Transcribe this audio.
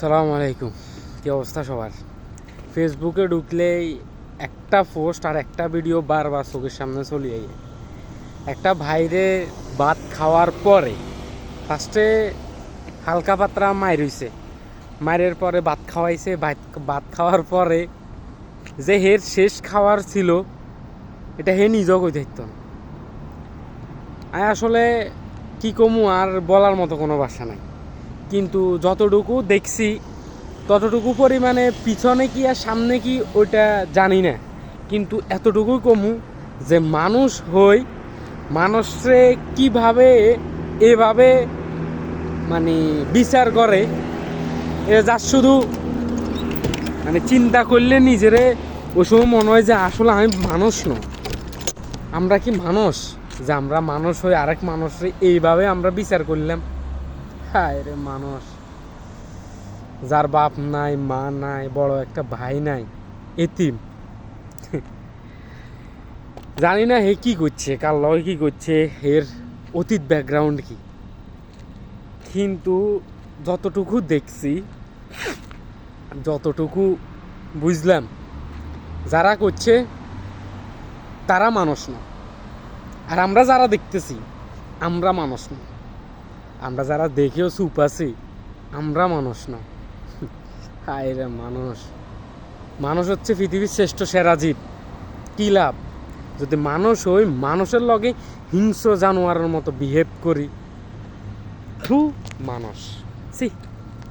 সালাম আলাইকুম। কী অবস্থা সবার? ফেসবুকে ঢুকলেই একটা পোস্ট আর একটা ভিডিও বারবার চোখের সামনে চলে যায় একটা ভাইরে ভাত খাওয়ার পরে ফার্স্টে হালকা পাতরা মায়ের হইছে। মায়ের পরে ভাত খাওয়াইছে, ভাত ভাত খাওয়ার পরে যে হের শেষ খাওয়ার ছিল, এটা হে নিজেও কই থাকতো আসলে কি কমু আর বলার মতো কোনো ভাষা নাই। কিন্তু যতটুকু দেখছি, ততটুকু পরিমাণে পিছনে কি আর সামনে কি ওইটা জানি না। কিন্তু এতটুকু কমু যে মানুষ হই, মানুষে কীভাবে এভাবে মানে বিচার করে, এ যা শুধু মানে চিন্তা করলে নিজেরে ওই সময় মনে হয় যে আসলে আমি মানুষ নয় আমরা কি মানুষ? যে আমরা মানুষ হই, আরেক মানুষরে এইভাবে আমরা বিচার করলাম। হায় রে মানুষ। যার বাপ নাই, মা নাই, বড় একটা ভাই নাই, এতিম। জানি না হে কি করছে, কার লগে কি করছে এর অতীত ব্যাকগ্রাউন্ড কি। কিন্তু যতটুকু দেখছি, যতটুকু বুঝলাম, যারা করছে, তারা মানুষ না। আর আমরা যারা দেখতেছি, আমরা মানুষ না। আমরা যারা দেখেও চুপ আছি, আমরা মানুষ না। হায় রে মানুষ। মানুষ হচ্ছে পৃথিবীর শ্রেষ্ঠ সেরা জীব। কি লাভ? যদি মানুষ হই, মানুষের লগে হিংস্র জানোয়ারের মতো বিহেভ করি। থ্রু মানুষ। সি